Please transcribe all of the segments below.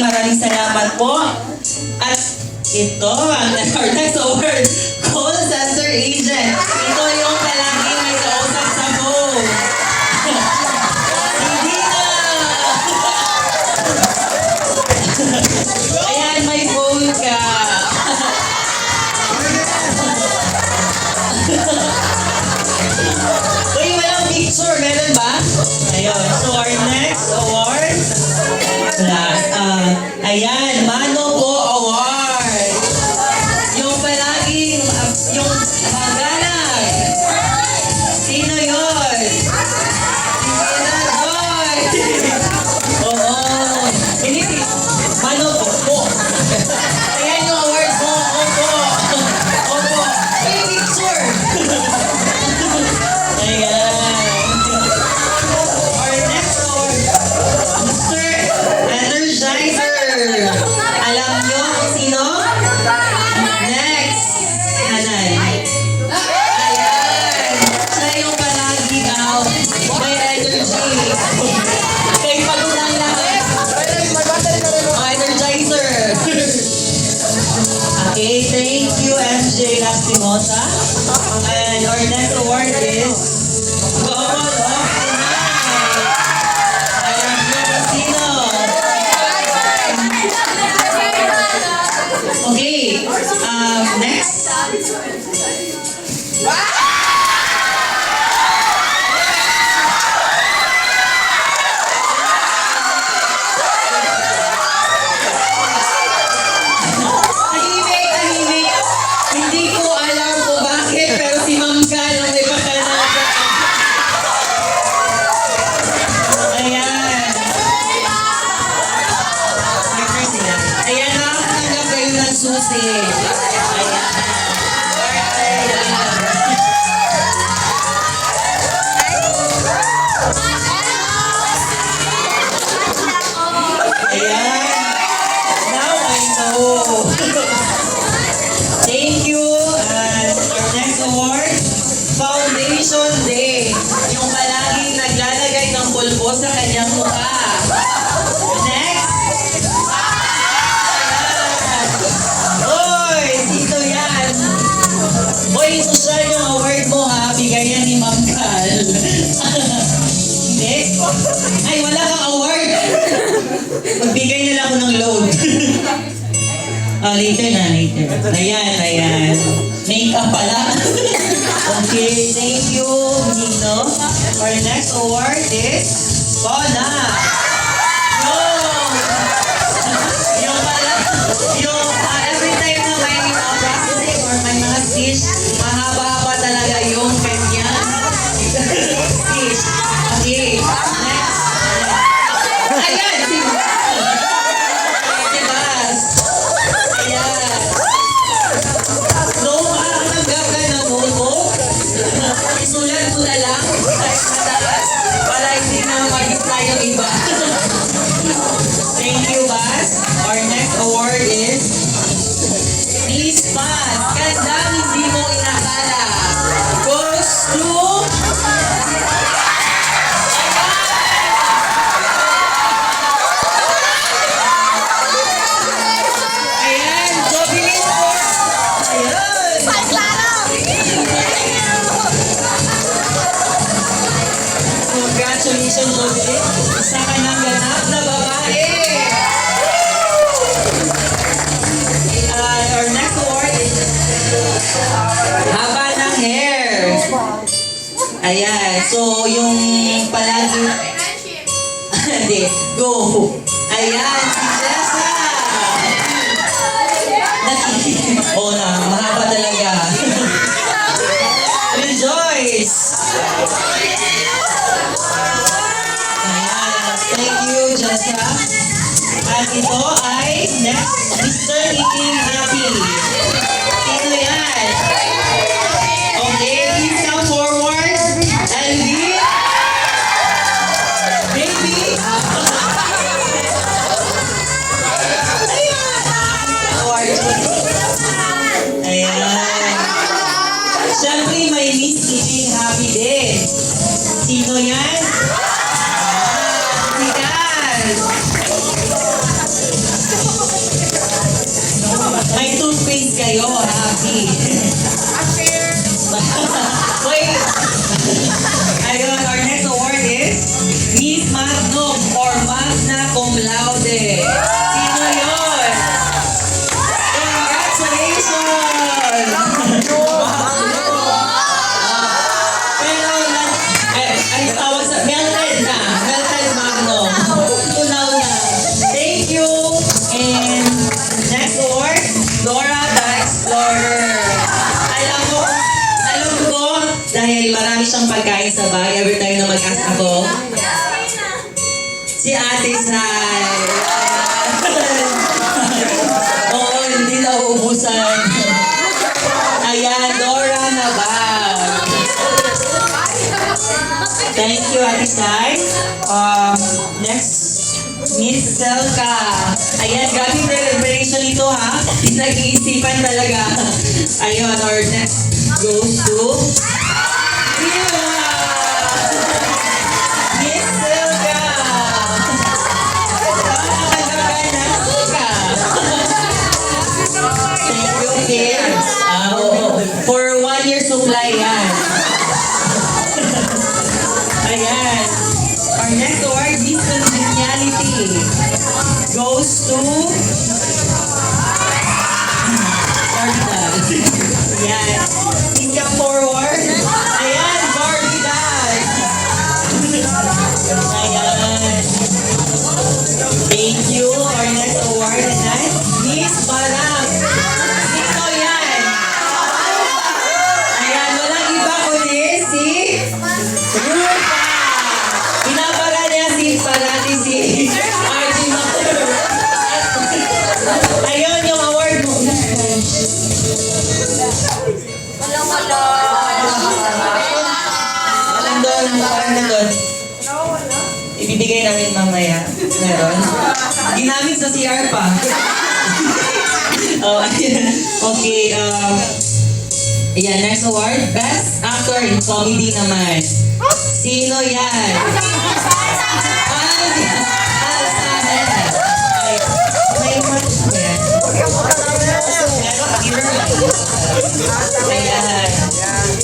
Maraming salamat po. At ito ang Nartex Award Call Center Agent. Ito yung Ayan, Jesús. ako ng load. oh, later na, later. Ayan, ayan. Make-up pala. okay, thank you, Nino. Our next award is Bona. Congratulations, Jolie. Isa ka ng ganap na babae. Uh, our next award is haba ng hair. Ayan. So, yung palagi... Hindi. Go. Ayan, si Jessa. Oo oh, na, mahaba talaga. Rejoice! na siya. At ito ay next, Mr. Iking every time na mag-ask ako, si Ate Sai. Oo, hindi na uubusan. Ayan, Dora na bag. Thank you, Ate Sai. Um, next, Miss Selka. Ayan, grabe yung celebration ito ha. Nag-iisipan talaga. Ayun, our next goes to... Mila! Ayan. Our next award, Miss Congeniality, goes to... Ayan. Come forward. Meron. Ginamit sa CR pa. oh, ayan. Okay, um, Ayan, next award. Best Actor in Comedy naman. Sino yan? Aldi.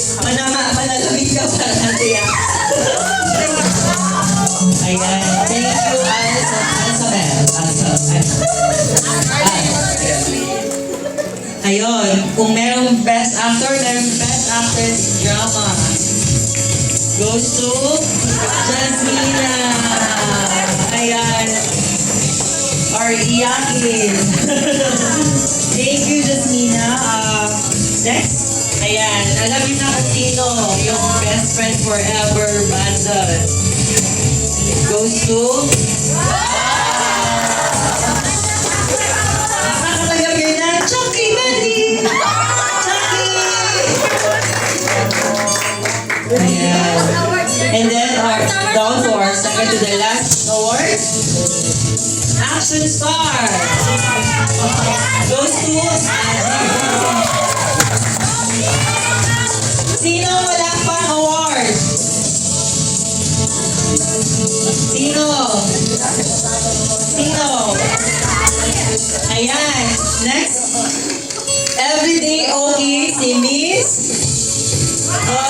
Actor, merong best actress drama. Goes to Jasmina. Ayan. Or iyakin. Thank you, Jasmina. Uh, next. Ayan, alam niyo na kung sino yung best friend forever bundle. Goes to... second to the last award. Action Star! Goes to Sino wala pang award? Sino? Sino? Ayan. Next. Everyday okay si Miss. Oh,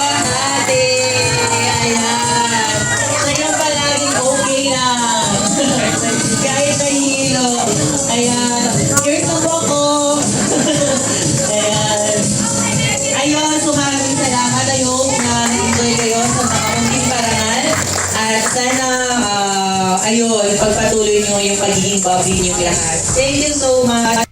sana, ah, ayun, pagpatuloy nyo yung pagiging bubbly nyo lahat. Thank you so much.